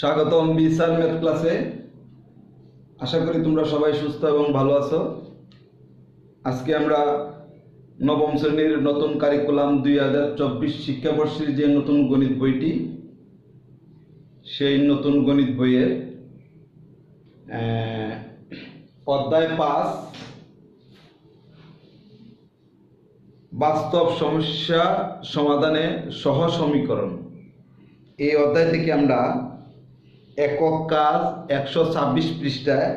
স্বাগতম বিসার ম্যাথ ক্লাসে। আশা করি তোমরা সবাই সুস্থ এবং ভালো আছো। আজকে আমরা নবম শ্রেণির নতুন কারিকুলাম দুই হাজার চব্বিশ শিক্ষাবর্ষের যে নতুন গণিত বইটি, সেই নতুন গণিত বইয়ের অধ্যায় পাঁচ, বাস্তব সমস্যা সমাধানে সহ সমীকরণ এই অধ্যায় থেকে আমরা একক কাজ একশো ছাব্বিশ পৃষ্ঠায়।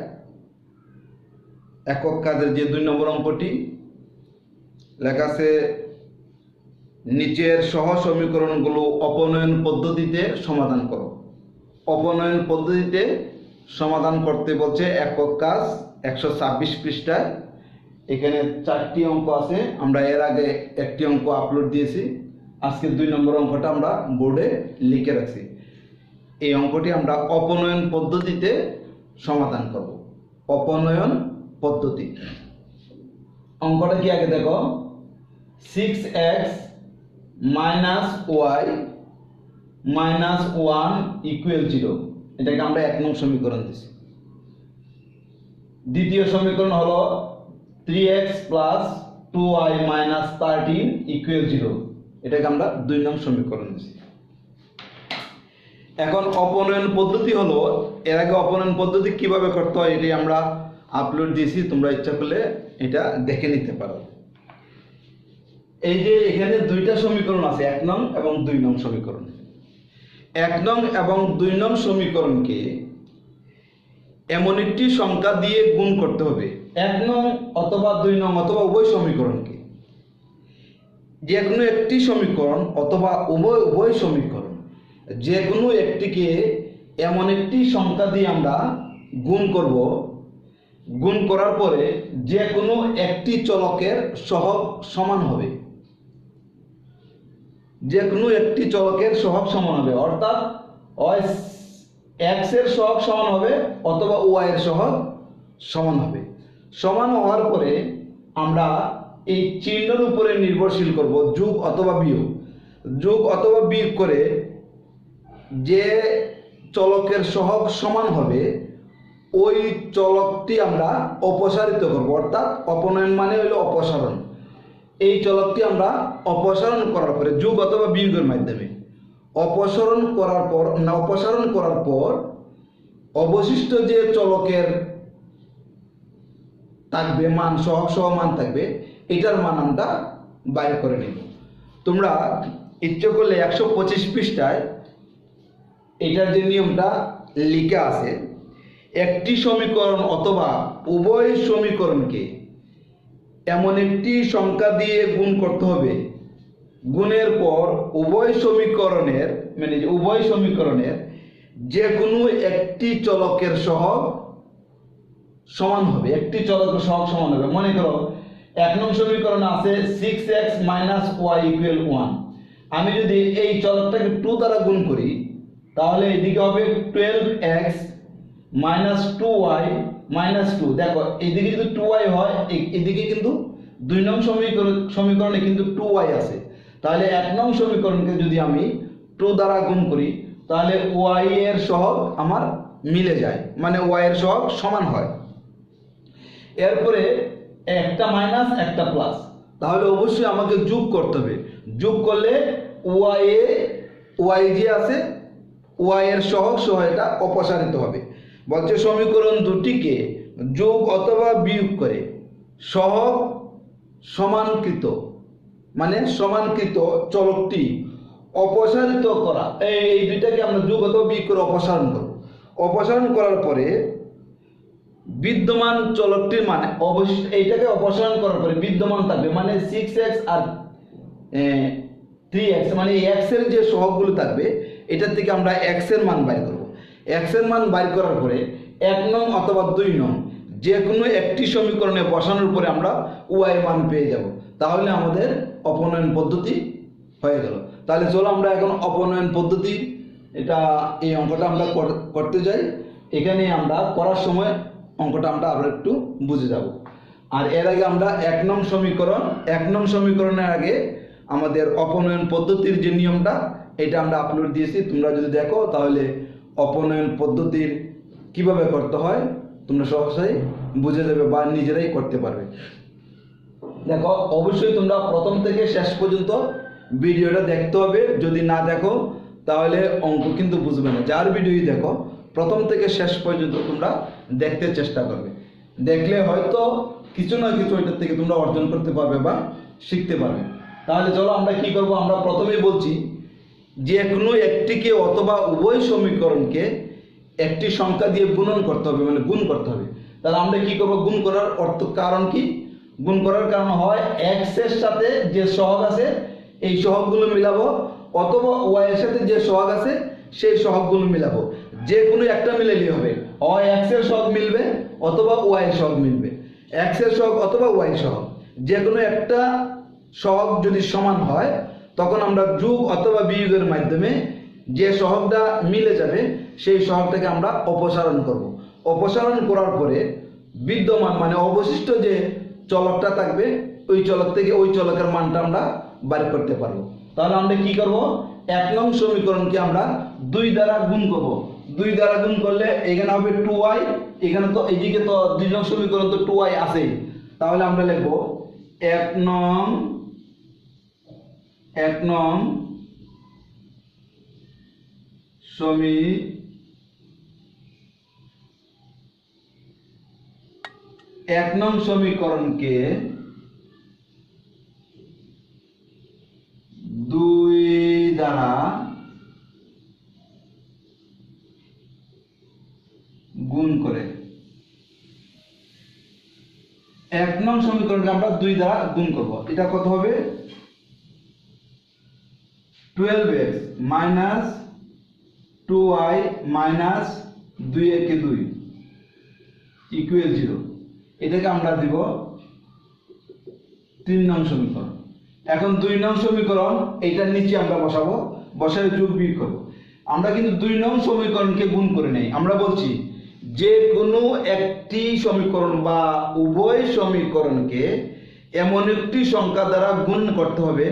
একক কাজের যে দুই নম্বর অঙ্কটি, লেখা নিচের সহ সমীকরণগুলো অপনয়ন পদ্ধতিতে সমাধান করো। অপনয়ন পদ্ধতিতে সমাধান করতে বলছে একক কাজ একশো ছাব্বিশ পৃষ্ঠায়। এখানে চারটি অঙ্ক আছে, আমরা এর আগে একটি অঙ্ক আপলোড দিয়েছি। আজকে দুই নম্বর অঙ্কটা আমরা বোর্ডে লিখে রাখছি। এই অঙ্কটি আমরা অপনয়ন পদ্ধতিতে সমাধান করব। অপনয়ন পদ্ধতি। অঙ্কটা কি আগে দেখো? Six x minus y minus one equal zero এটাকে আমরা এক নং সমীকরণ দিছি। দ্বিতীয় সমীকরণ হলো three x plus two y minus thirteen equal zero এটাকে আমরা দুই নং সমীকরণ দিছি। এখন অপনয়ন পদ্ধতি হলো, এর আগে অপনয়ন পদ্ধতি কীভাবে করতে হয় এটি আমরা আপলোড দিয়েছি, তোমরা ইচ্ছা করলে এটা দেখে নিতে পারো। এই যে এখানে দুইটা সমীকরণ আছে, এক নং এবং দুই নং সমীকরণ। এক নং এবং দুই নং সমীকরণকে এমন একটি সংখ্যা দিয়ে গুণ করতে হবে, এক নং অথবা দুই নং অথবা উভয় সমীকরণকে। যে কোনো একটি সমীকরণ অথবা উভয় উভয় সমীকরণ যে কোনো একটিকে এমন একটি সংখ্যা দিয়ে আমরা গুণ করব। গুণ করার পরে যে কোনো একটি চলকের সহগ সমান হবে। যে কোনো একটি চলকের সহগ সমান হবে, অর্থাৎ এক্সের সহগ সমান হবে অথবা ওয়াই এর সহগ সমান হবে। সমান হওয়ার পরে আমরা এই চিহ্নের উপরে নির্ভরশীল করব, যোগ অথবা বিয়োগ। যোগ অথবা বিয়োগ করে যে চলকের সহগ সমান হবে, ওই চলকটি আমরা অপসারিত করব। অর্থাৎ অপনয়ন মানে হলো অপসারণ। এই চলকটি আমরা অপসারণ করার পরে, যোগ অথবা বিয়োগের মাধ্যমে। অপসারণ করার পর, না, অপসারণ করার পর, অবশিষ্ট যে চলকের থাকবে, মান, সহগ সহ মান থাকবে, এটার মান আমরা বাইর করে নেব। তোমরা ইচ্ছে করলে একশো পঁচিশ পৃষ্ঠায় এটার যে নিয়মটা লিখে আছে, একটি সমীকরণ অথবা উভয় সমীকরণকে এমন একটি সংখ্যা দিয়ে গুণ করতে হবে। গুণের পর উভয় সমীকরণের মানে উভয় সমীকরণের যে কোনো একটি চলকের সহগ সমান হবে, একটি চলকের সহগ সমান হবে। মনে করো, এক নং সমীকরণ আছে six x minus y equal one আমি যদি এই চলকটাকে টু দ্বারা গুণ করি তাহলে এদিকে হবে twelve x minus two y minus two দেখো, এদিকে যদি টু ওয়াই হয় এদিকে কিন্তু দুই নং সমীকরণ, সমীকরণে কিন্তু টু ওয়াই আছে। তাহলে এক নং সমীকরণকে যদি আমি টু দ্বারা গুণ করি, তাহলে ওয়াই এর সহগ আমার মিলে যায় মানে ওয়াই এর সহগ সমান হয়। এরপরে একটা মাইনাস একটা প্লাস তাহলে অবশ্যই আমাকে যোগ করতে হবে। যোগ করলে ওয়াই এ ওয়াই যে আছে ওয়াই এর সহগ সহ এটা অপসারিত হবে। বলছে সমীকরণ দুটিকে যোগ অথবা বিয়োগ করে। সহগ সমানকৃত মানে সমানকৃত চলকটি অপসারিত করা। এই দুইটাকে আমরা যোগ অথবা বিয়োগ করে অপসারণ করব। অপসারণ করার পরে বিদ্যমান চলকটির মানে অবশ্য এইটাকে অপসারণ করার পরে বিদ্যমান থাকবে মানে সিক্স এক্স আর থ্রি এক্স মানে এক্সের যে সহগগুলো থাকবে এটার থেকে আমরা এক্সের মান বাইর করব। এক্সের মান বাইর করার পরে এক নং অথবা দুই নং যে কোনো একটি সমীকরণে বসানোর পরে আমরা ওয়াই মান পেয়ে যাব। তাহলে আমাদের অপনয়ন পদ্ধতি হয়ে গেল। তাহলে চলো আমরা এখন অপনয়ন পদ্ধতি, এটা এই অঙ্কটা আমরা করতে যাই। এখানে আমরা করার সময় অঙ্কটা আমরা আবার একটু বুঝে যাব। আর এর আগে আমরা এক নং সমীকরণ, এক নং সমীকরণের আগে আমাদের অপনয়ন পদ্ধতির যে নিয়মটা এটা আমরা আপলোড দিয়েছি। তোমরা যদি দেখো, তাহলে অপনয়ন পদ্ধতির কীভাবে করতে হয়, তোমরা সহজেই বুঝে যাবে বা নিজেরাই করতে পারবে। দেখো, অবশ্যই তোমরা প্রথম থেকে শেষ পর্যন্ত ভিডিওটা দেখতে হবে। যদি না দেখো, তাহলে অঙ্ক কিন্তু বুঝবে না। যার ভিডিওই দেখো, প্রথম থেকে শেষ পর্যন্ত তোমরা দেখতে চেষ্টা করবে। দেখলে হয়তো কিছু না কিছু ওইটার থেকে তোমরা অর্জন করতে পারবে বা শিখতে পারবে। তাহলে চলো আমরা কি করব? আমরা প্রথমেই বলছি যে কোনো একটিকে অথবা উভয় সমীকরণকে একটি সংখ্যা দিয়ে গুণন করতে হবে মানে গুণ করতে হবে। তাহলে আমরা কি করব? গুণ করার অর্থ কারণ কি? গুণ করার কারণ হয় এক্সের সাথে যে সহগ আছে, এই সহগগুলো মিলাবো, অথবা ওয়াই এর সাথে যে সহগ আছে, সেই সহগগুলো মিলাবো। যে কোনো একটা মিলালেই হবে। হয় এক্সের সহগ মিলবে, অথবা ওয়াই এর সহগ মিলবে। এক্সের সহগ অথবা ওয়াই সহগ। যে কোনো একটা সহগ যদি সমান হয় তখন আমরা যোগ অথবা বিয়োগের মাধ্যমে যে সহগটা মিলে যাবে, সেই সহগটাকে আমরা অপসারণ করব। অপসারণ করার পরে বিদ্যমান মানে অবশিষ্ট যে চলকটা থাকবে, ওই চলক থেকে ওই চলকের মানটা আমরা বার করতে পারব। তাহলে আমরা কি করব? এক নং সমীকরণকে আমরা দুই দ্বারা গুণ করব। দুই দ্বারা গুণ করলে এখানে হবে টু ওয়াই, এখানে তো এইদিকে তো দুই নং সমীকরণ তো টু ওয়াই আছেই। তাহলে আমরা লিখব এক নং এক নং সমী এক নং সমীকরণকে দুই দ্বারা গুণ করে। এক নং সমীকরণকে আমরা দুই দ্বারা গুণ করব। এটা কত হবে? Twelve x minus two y minus দুই একে দুই ইকুয়াল জিরো এটাকে আমরা দিব তিন নং সমীকরণ। এখন দুই নং সমীকরণ, এটার নিচে আমরা বসাবো, বসায় যোগ বিয়োগ করব। আমরা কিন্তু দুই নং সমীকরণকে গুণ করে নেই। আমরা বলছি, যে কোনো একটি সমীকরণ বা উভয় সমীকরণকে এমন একটি সংখ্যা দ্বারা গুণ করতে হবে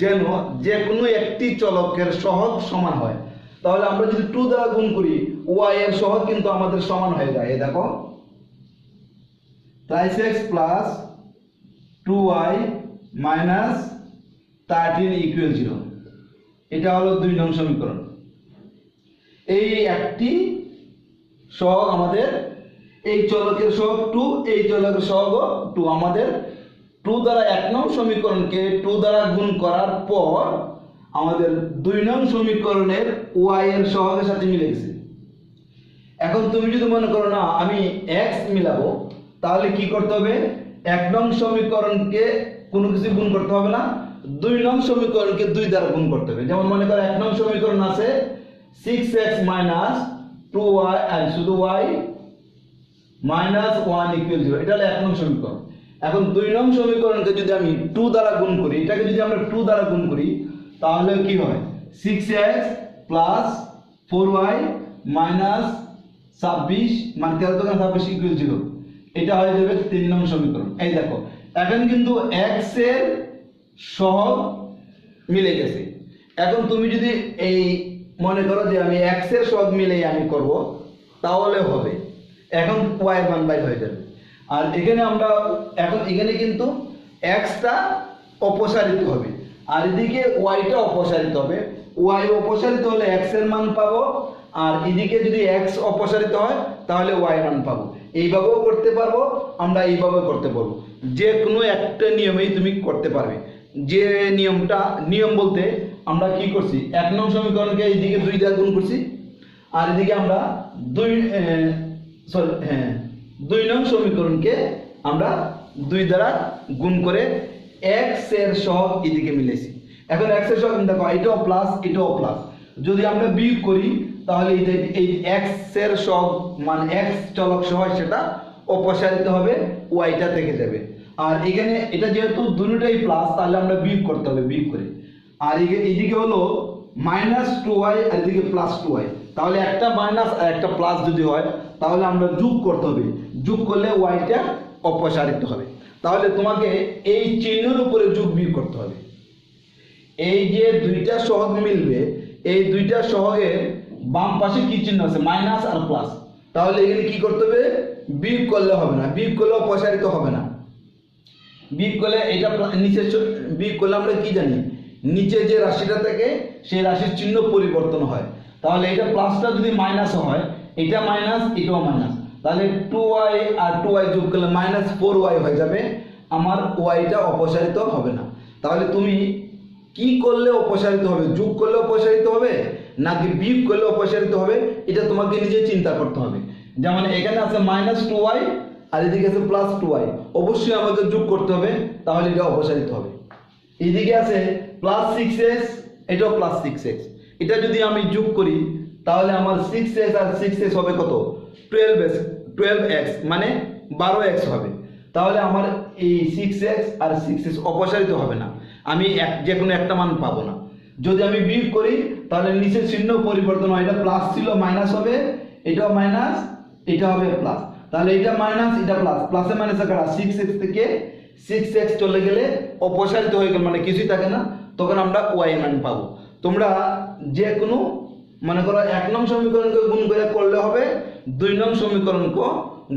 যেন যে কোনো একটি চলকের সহগ সমান হয়। তাহলে আমরা যদি টু দ্বারা গুণ করি ওয়াই এর সহগ কিন্তু আমাদের সমান হয়ে যায়। এই দেখো। Thrice x plus two y minus thirteen equal zero এটা হলো দুই নং সমীকরণ। এই একটি সহগ আমাদের, এই চলকের সহগ টু এই চলকের সহগ টু আমাদের। টু দ্বারা এক নং সমীকরণকে টু দ্বারা গুণ করার পর আমাদের দুই নং সমীকরণের ওয়াই এর সহগের সাথে মিলে গেছে। এখন তুমি যদি মনে করো, না, আমি এক্স মিলাবো, তাহলে কি করতে হবে? এক নং সমীকরণকে কোনো কিছু গুণ করতে হবে না, দুই নং সমীকরণকে দুই দ্বারা গুণ করতে হবে। যেমন মনে করো, এক নং সমীকরণ আছে six x minus two y শুধু y minus one equal zero এটা হলো এক নং সমীকরণ। এখন দুই নং সমীকরণকে যদি আমি টু দ্বারা গুণ করি, এটাকে যদি আমরা টু দ্বারা গুণ করি, তাহলে কি হয়? Six x plus four y minus ছাব্বিশ মানে তেরো দোকান ছাব্বিশ ইকুয়াল জিরো এটা হয়ে যাবে তিন নং সমীকরণ। এই দেখো, এখন কিন্তু এক্সের মিলে গেছে। এখন তুমি যদি এই মনে করো যে আমি এক্সের সহগ মিলেই আমি করব, তাহলে হবে। এখন ওয়াই মান বাই হয়ে যাবে। আর এখানে আমরা এখন এখানে কিন্তু এক্সটা অপসারিত হবে। আর এদিকে ওয়াইটা অপসারিত হবে। ওয়াই অপসারিত হলে এক্সের মান পাবো। আর এদিকে যদি এক্স অপসারিত হয়, তাহলে ওয়াই মান পাবো। এইভাবেও করতে পারব, আমরা এইভাবেও করতে পারব। যে কোনো একটা নিয়মেই তুমি করতে পারবে। যে নিয়মটা, নিয়ম বলতে আমরা কি করছি? এক নং সমীকরণকে এইদিকে দুই দ্বারা গুণ করছি। আর এদিকে আমরা দুই সরি হ্যাঁ। দুই নং সমীকরণকে আমরা দুই দ্বারা গুণ করে এক্সের সহগ এদিকে মিলেছি এখন এক্সের সহগ, দেখো, এটাও প্লাস এটাও প্লাস যদি আমরা বিয়োগ করি, তাহলে এই এক্সের সহগ মানে এক্স চলক সহ সেটা অপসারিত হবে ওয়াইটা থেকে যাবে। আর এখানে এটা যেহেতু দুটোটাই প্লাস তাহলে আমরা বিয়োগ করতে হবে, বিয়োগ করে। আর এদিকে হলো মাইনাস টু ওয়াই আর এদিকে প্লাস টু ওয়াই তাহলে একটা মাইনাস আর একটা প্লাস যদি হয়, তাহলে আমরা যোগ করতে হবে। যোগ করলে ওয়াইটা অপসারিত হবে। তাহলে তোমাকে এই চিহ্নের উপরে যোগ বিয়োগ করতে হবে। এই যে দুইটা সহগ মিলবে, এই দুইটা সহগের বাম পাশে কি চিহ্ন আছে? মাইনাস আর প্লাস তাহলে এখানে কি করতে হবে? বিয়োগ করলে হবে না। বিয়োগ করলেও প্রসারিত হবে না। বিয়োগ করলে এটা নিচে বিয়োগ করলে আমরা কি জানি? নিচে যে রাশিটা থাকে, সেই রাশির চিহ্ন পরিবর্তন হয়। তাহলে এটা প্লাসটা যদি মাইনাস হয়, এটা মাইনাস এটাও মাইনাস তাহলে টু ওয়াই আর টু ওয়াই যোগ করলে মাইনাস ফোর ওয়াই হয়ে যাবে, আমার ওয়াইটা অপসারিত হবে না। তাহলে তুমি কি করলে অপসারিত হবে? যোগ করলে অপসারিত হবে? নাকি বিয়োগ করলে অপসারিত হবে? এটা তোমাকে নিজে চিন্তা করতে হবে। যেমন এখানে আছে মাইনাস টু ওয়াই আর এদিকে আছে প্লাস টু ওয়াই অবশ্যই আমাকে যোগ করতে হবে, তাহলে এটা অপসারিত হবে। এদিকে আছে প্লাস সিক্স এক্স এটাও প্লাস সিক্স এক্স এটা যদি আমি যোগ করি, তাহলে আমার সিক্স এস আর সিক্স এস হবে কত? টুয়েলভ এস টুয়েলভ এক্স মানে বারো এক্স হবে। তাহলে আমার এই সিক্স এক্স আর সিক্স এক্স অপসারিত হবে না। আমি এক যে কোনো একটা মান পাবো না। যদি আমি বিয়োগ করি, তাহলে নিচের চিহ্ন পরিবর্তন হয়। এটা প্লাস ছিল মাইনাস হবে। এটাও মাইনাস এটা হবে প্লাস তাহলে এটা মাইনাস এটা প্লাস প্লাসে মাইনাসে কাটা সিক্স এক্স থেকে সিক্স এক্স চলে গেলে অপসারিত হয়ে গেল মানে কিছুই থাকে না। তখন আমরা ওয়াই মান পাবো। তোমরা যে কোনো মনে করো এক নং সমীকরণকে গুণ করে করলে হবে, দুই নং সমীকরণকে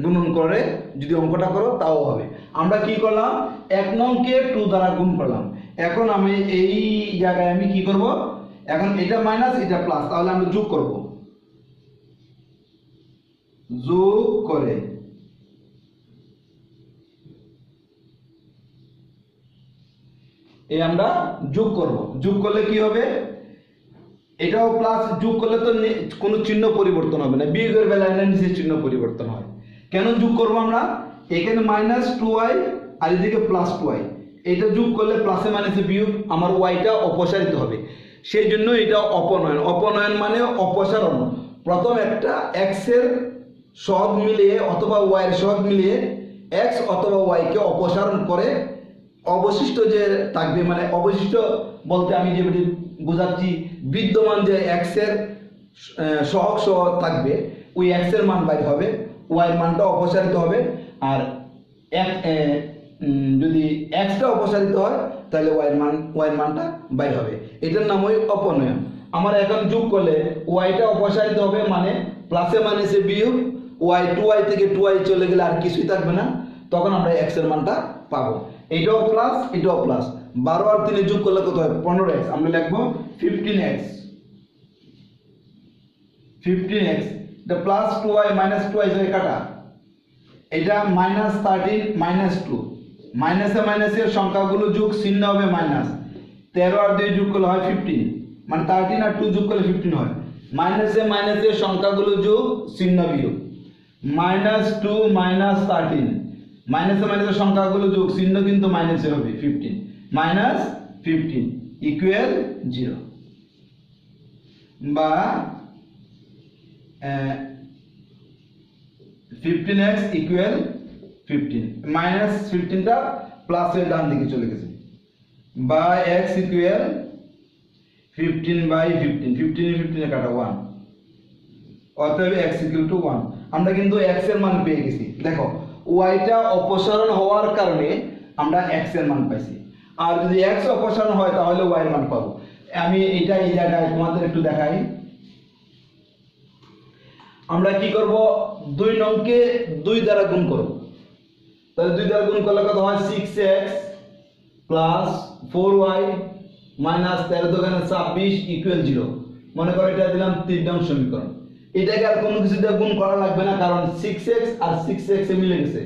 গুণন করে যদি অঙ্কটা করো, তাও হবে। আমরা কি করলাম? এক নংকে টু দ্বারা গুণ করলাম। এখন আমি এই জায়গায় আমি কি করব? এখন এটা মাইনাস এটা প্লাস তাহলে আমরা যোগ করব। যোগ করে এই আমরা যোগ করব। যোগ করলে কি হবে? এটাও প্লাস যোগ করলে তো কোনো চিহ্ন পরিবর্তন হবে না। বিয়োগের বেলায় না নিচের চিহ্ন পরিবর্তন হয়। কেন যোগ করব আমরা? এখানে মাইনাস টু ওয়াই আর এদিকে প্লাস টু ওয়াই এটা যোগ করলে প্লাসে মাইনাসে বিয়োগ, আমার ওয়াইটা অপসারিত হবে। সেই জন্য এটা অপনয়ন। অপনয়ন মানে অপসারণ। প্রথম একটা এক্সের সহগ মিলিয়ে অথবা ওয়াইয়ের সহগ মিলিয়ে এক্স অথবা ওয়াইকে অপসারণ করে অবশিষ্ট যে থাকবে মানে অবশিষ্ট বলতে আমি যে বোঝাচ্ছি বিদ্যমান যে এক্সের সহগ সহ থাকবে, ওই এক্সের মান বাইর হবে ওয়াইয়ের মানটা অপসারিত হবে, আর এক যদি এক্সটা অপসারিত হয়, তাহলে ওয়াইয়ের মান ওয়াইয়ের মানটা বাইর হবে। এটার নাম ওই অপনয়ন। আমার এখন যোগ করলে ওয়াইটা অপসারিত হবে মানে প্লাসে মাইনাসে বিয়োগ ওয়াই টু ওয়াই থেকে টু ওয়াই চলে গেলে আর কিছুই থাকবে না, তখন আমরা এক্সের মানটা পাবো। এটাও প্লাস এটাও প্লাস বারো আর তিনে যোগ করলে কত হয়? পনেরো এক্স আমরা লিখব ফিফটিন এক্স ফিফটিন এক্স এটা plus two y minus two y হয়ে কাটা। এটা মাইনাস থার্টিন মাইনাস টু মাইনাসে মাইনাসের সংখ্যাগুলো যোগ চিহ্ন হবে মাইনাস তেরো আর দুই যোগ করলে হয় ফিফটিন মানে থার্টিন আর টু যোগ করলে ফিফটিন হয়। মাইনাসে মাইনাসের সংখ্যাগুলো যোগ চিহ্ন বিয়োগ। মাইনাস টু মাইনাস থার্টিন মাইনাসে মাইনাসের সংখ্যাগুলো যোগ চিহ্ন কিন্তু মাইনাসে হবে fifteen minus fifteen equal zero বা fifteen x equal fifteen minus ফিফটিনটা প্লাসের ডান দিকে চলে গেছে। বা x equal fifteen by fifteen fifteen ফিফটিনে কাটা ওয়ান অতএব এক্স ইকুয়াল টু ওয়ান আমরা কিন্তু এক্সের মান পেয়ে গেছি। দেখো ওয়াইটা অপসারণ হওয়ার কারণে আমরা এক্সের মান পাইছি। আর যদি এক্স অপসারণ হয়, তাহলে ওয়াই মান পাবো। আমি এটা এই জায়গায় তোমাদের একটু দেখাই। আমরা কি করব? দুই নংকে দুই দ্বারা গুণ করব। তাহলে দুই দ্বারা গুণ করলে কত হয়? Six x plus four y minus তেরো দোকানে ছাব্বিশ ইকুয়াল জিরো মনে করো এটা দিলাম তিন নং সমীকরণ। এটাকে আর কোনো কিছু দিয়ে গুণ করা লাগবে না, কারণ সিক্স এক্স আর সিক্স এক্স এ মিলে গেছে।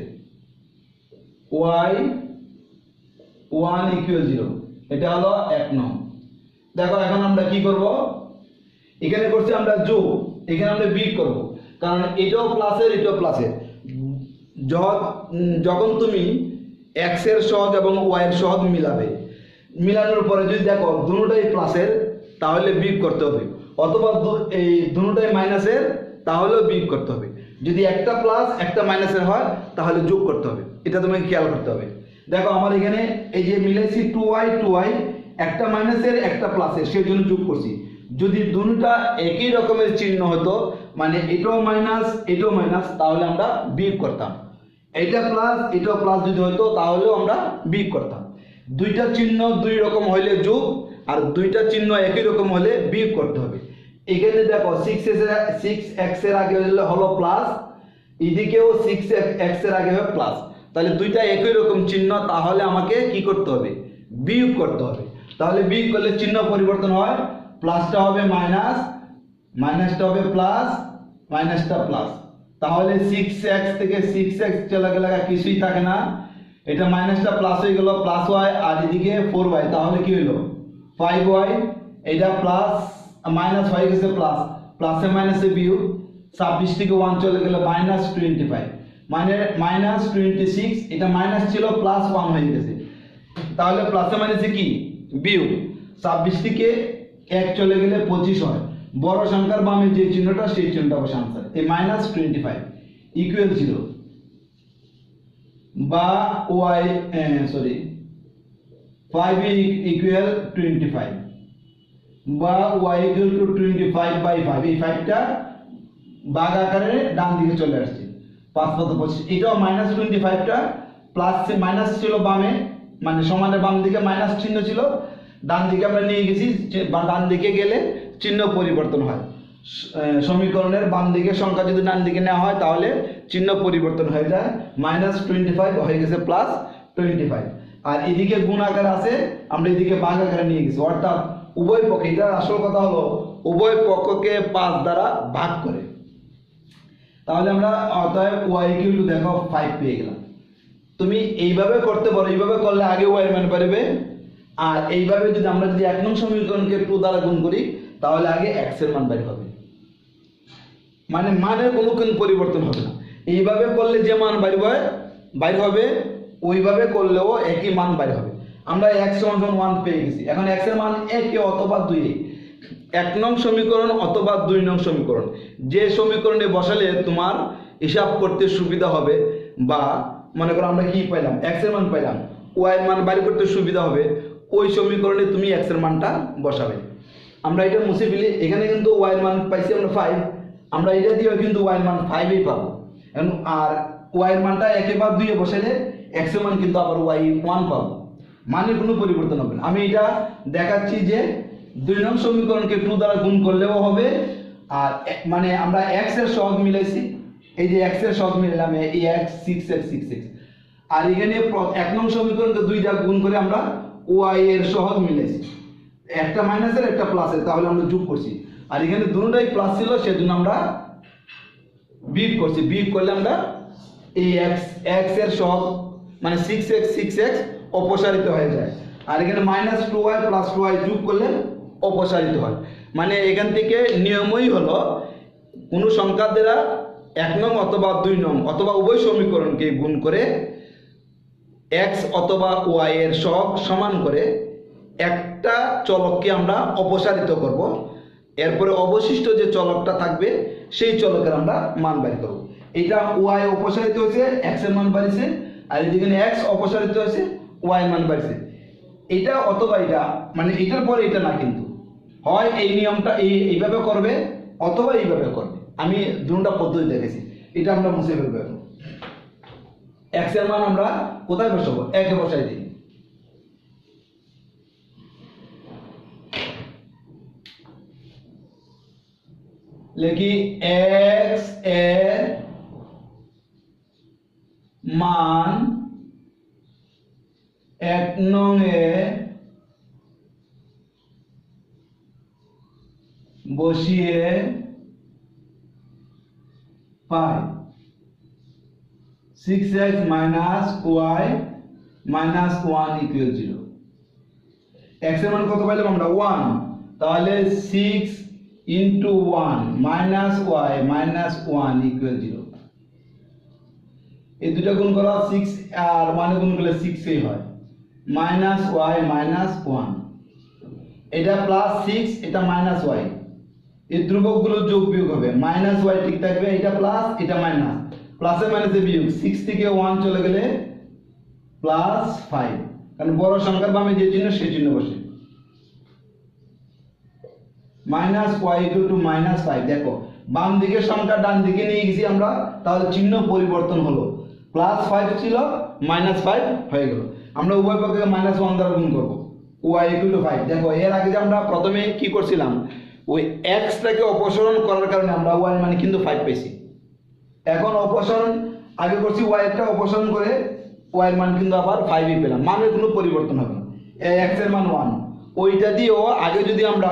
ওয়াই ওয়ান ইকুয়াল জিরো এটা হলো এক নং। দেখো, এখন আমরা কি করব? এখানে করছি আমরা যোগ। এখানে আমরা বিয়োগ করব। কারণ এটাও প্লাসের এটাও প্লাসের যখন তুমি এক্স সহজ এবং ওয়াই সহজ মিলাবে। মিলানোর পরে যদি দেখো দুটোটাই প্লাসের তাহলে বিয়োগ করতে হবে। অথবা এই দুটোটাই মাইনাসের তাহলেও বিয়োগ করতে হবে। যদি একটা প্লাস একটা মাইনাসের হয়, তাহলে যোগ করতে হবে। এটা তোমাকে খেয়াল করতে হবে। দেখো আমার এখানে এই যে মিলেছি টু ওয়াই টু ওয়াই একটা মাইনাসের একটা প্লাসের সেই জন্য যোগ করছি। যদি দুটা একই রকমের চিহ্ন হতো মানে এটাও মাইনাস এটাও মাইনাস তাহলে আমরা বিয়োগ করতাম। এটা প্লাস এটাও প্লাস যদি হতো, তাহলেও আমরা বিয়োগ করতাম। দুইটা চিহ্ন দুই রকম হইলে যোগ, আর দুইটা চিহ্ন একই রকম হলে বিয়োগ করতে হবে। এখানে দেখো সিক্স এর সিক্স এক্সের আগে হলে প্লাস এদিকেও সিক্স এক্সের আগে হবে প্লাস তাহলে দুইটা একই রকম চিহ্ন, তাহলে আমাকে কি করতে হবে? বিয়োগ করতে হবে। তাহলে বিয়োগ করলে চিহ্ন পরিবর্তন হয়, প্লাসটা হবে মাইনাস, মাইনাসটা হবে প্লাস, মাইনাসটা প্লাস। তাহলে সিক্স এক্স থেকে সিক্স এক্স চলে গেলে কিছুই থাকে না। এটা মাইনাসটা প্লাস হয়ে গেল, প্লাস ওয়াই আর এদিকে ফোর ওয়াই তাহলে কি হইল? ফাইভ ওয়াই এটা প্লাস, মাইনাস হয়ে গেছে প্লাস। প্লাসে মাইনাসে বিয়োগ, ছাব্বিশ থেকে ওয়ান চলে গেলে মাইনাস টোয়েন্টি ফাইভ মানে মাইনাস টোয়েন্টি সিক্স এটা মাইনাস ছিল প্লাস ওয়ান হয়ে গেছে। তাহলে প্লাসে মাইনাসে কি? বিয়োগ। ছাব্বিশ থেকে এক চলে গেলে পঁচিশ হয়। বড় সংখ্যার বামে যে চিহ্নটা, সেই চিহ্নটা বসে আনসার এই minus twenty five equal zero বা y sorry five equal twenty five বা y equal to twenty five by five এই ফাইভটা বাঘ আকারে ডান দিকে চলে আসছে। পাঁচ পাতা পঁচিশ? এটাও মাইনাস টোয়েন্টি ফাইভটা প্লাস মাইনাস ছিল বামে মানে সমানের বাম দিকে মাইনাস চিহ্ন ছিল, ডান দিকে আমরা নিয়ে গেছি বা ডান দিকে গেলে চিহ্ন পরিবর্তন হয়। সমীকরণের বাম দিকে সংখ্যা যদি ডান দিকে নেওয়া হয়, তাহলে চিহ্ন পরিবর্তন হয়ে যায় মাইনাস টোয়েন্টি ফাইভ হয়ে গেছে প্লাস টোয়েন্টি ফাইভ আর এদিকে গুণ আকার আছে, আমরা এদিকে বাঘ আকারে নিয়ে গেছি। অর্থাৎ উভয় পক্ষে, এটা আসল কথা হলো, উভয় পক্ষকে পাঁচ দ্বারা ভাগ করে। তাহলে আমরা অতএব ওয়াই ইকুয়াল টু দেখো ফাইভ পেয়ে গেলাম। তুমি এইভাবে করতে পারো, এইভাবে করলে আগে ওয়াই মান পারবে আর এইভাবে যদি আমরা যদি এক নং সমীকরণকে টু দ্বারা গুণ করি, তাহলে আগে এক্সের মান বের হবে। মানে মানের কোনো কোন পরিবর্তন হবে না। এইভাবে করলে যে মান বাইর হয় বাইর হবে, ওইভাবে করলেও একই মান বাইর হবে। আমরা এক্স সমান ওয়ান পেয়ে গেছি। এখন এক্সের মান একে, অথবা দুই। এক নং সমীকরণ অথবা দুই নং সমীকরণ। যে সমীকরণে বসালে তোমার হিসাব করতে সুবিধা হবে বা মনে করো আমরা কি পাইলাম এক্সের মান পাইলাম ওয়াই মান বাইর করতে সুবিধা হবে, ওই সমীকরণে তুমি এক্সের মানটা বসাবে। আমরা এটা মুছে ফেলি, এখানে কিন্তু ওয়াই মান পাইছি আমরা ফাইভ আমরা এটা দিয়েও কিন্তু ওয়াই মান ফাইভই পাবো। এখন আর ওয়াই এর মানটা একে বা দুইয়ে বসালে এক্সের মান কিন্তু আবার ওয়াই ওয়ান পাবো। মানের কোনো পরিবর্তন হবে না। আমি এটা দেখাচ্ছি যে দুই নং সমীকরণকে টু দ্বারা গুণ করলেও হবে। আর মানে আমরা এক্সের সহগ মিলাইছি। এই যে এক্সের সহগ মিলালাম, এই x six x six x আর এখানে এক নং সমীকরণকে দুই দ্বারা গুণ করে আমরা ওয়াই এর সহগ মিলাইছি। একটা মাইনাসের একটা প্লাসের তাহলে আমরা যোগ করছি। আর এখানে দুটোটাই প্লাস ছিল, সেজন্য আমরা বিয়োগ করছি। বিয়োগ করলে আমরা এই এক্স এক্সের সহগ মানে সিক্স এক্স সিক্স এক্স অপসারিত হয়ে যায়। আর এখানে minus two y plus two y যোগ করলে অপসারিত হয়। মানে এখান থেকে নিয়মই হলো কোনো সংখ্যা দ্বারা এক নং অথবা দুই নং অথবা উভয় সমীকরণকে গুণ করে এক্স অথবা ওয়াই এর সহগ সমান করে একটা চলককে আমরা অপসারিত করব। এরপরে অবশিষ্ট যে চলকটা থাকবে, সেই চলকের আমরা মান বের করব। এটা ওয়াই অপসারিত হয়েছে এক্সের মান বাড়িছে আর এদিকে এক্স অপসারিত হয়েছে ওয়াই মান বাড়িছে এটা অথবা এটা মানে এটার পরে এটা না কিন্তু। হয় এই নিয়মটা, এই, এইভাবে করবে অথবা এইভাবে করবে। আমি দুটা পদ্ধতি দেখেছি। এটা আমরা মুছে ফেলব এখন। এক্সের মান আমরা কোথায় বসাবো? একে বসাই দিই। লিখি এক্সের মান এক নং এ বসিয়ে পাই। Six x minus y minus one equal zero এক্সের মান কত পাইলাম আমরা? ওয়ান তাহলে six into one minus y minus one equal zero এই দুটো গুণ করা সিক্স আর ওয়ানে গুণ করলে সিক্সই হয়। মাইনাস ওয়াই মাইনাস ওয়ান এটা প্লাস সিক্স এটা মাইনাস ওয়াই এই ধ্রুবকগুলো যোগ বিয়োগ হবে। মাইনাস ওয়াই ঠিক থাকবে, এটা প্লাস এটা মাইনাস প্লাসে মাইনাসে বিয়োগ। সিক্স থেকে ওয়ান চলে গেলে প্লাস ফাইভ কারণ বড় সংখ্যার বামে যে চিহ্ন সেই চিহ্ন বসে। Minus y equal to minus five দেখো, বাম দিকের সংখ্যা ডান দিকে নিয়ে গেছি আমরা, তাহলে চিহ্ন পরিবর্তন হলো। প্লাস ফাইভ ছিল মাইনাস ফাইভ হয়ে গেল। আমরা উভয় পক্ষে মাইনাস ওয়ান দ্বারা গুণ করব। ওয়াই ইকুয়াল টু ফাইভ দেখো, এর আগে যে আমরা প্রথমে কি করছিলাম? ওই এক্সটাকে অপসারণ করার কারণে আমরা ওয়াই মানে কিন্তু ফাইভ পেয়েছি এখন অপসারণ, আগে করছি ওয়াইটা অপসারণ করে ওয়াইয়ের মান কিন্তু আবার ফাইভই পেলাম। মানের কোনো পরিবর্তন হবে না। এক্সের মান ওয়ান ওইটা দিয়েও আগে যদি আমরা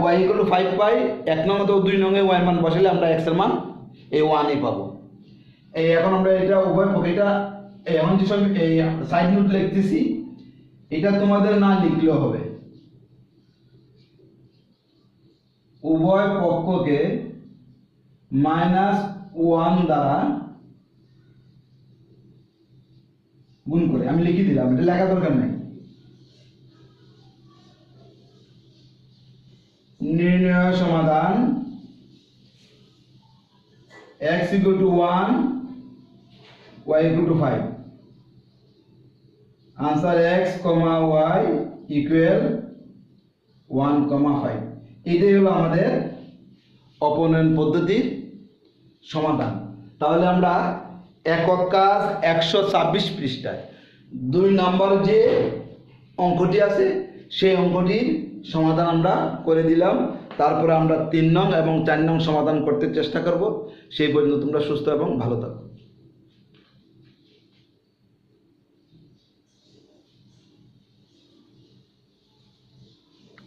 ওয়াই ইকুয়াল টু ফাইভ পাই, এক নম্বর তো দুই নঙ্গে ওয়াইয়ের মান বসালে আমরা এক্সের মান এই ওয়ানই পাবো। এই এখন আমরা এটা উভয় এটা এখন যে সব, এই সাইড নোট লিখতেছি, এটা তোমাদের না লিখলেও হবে। উভয় পক্ষকে মাইনাস ওয়ান দ্বারা গুণ করে। আমি লিখে দিলাম, এটা লেখা দরকার নাই। নির্ণয় সমাধান x equal to 1 y equal to 5 answer x comma y equal 1 comma 5 এটাই হলো আমাদের অপনয়ন পদ্ধতির সমাধান। তাহলে আমরা একক কাজ একশো ছাব্বিশ পৃষ্ঠায়। দুই নম্বর যে অঙ্কটি আছে, সেই অঙ্কটির সমাধান আমরা করে দিলাম। তারপরে আমরা তিন নং এবং চার নং সমাধান করতে চেষ্টা করব। সেই পর্যন্ত তোমরা সুস্থ এবং ভালো থাকো।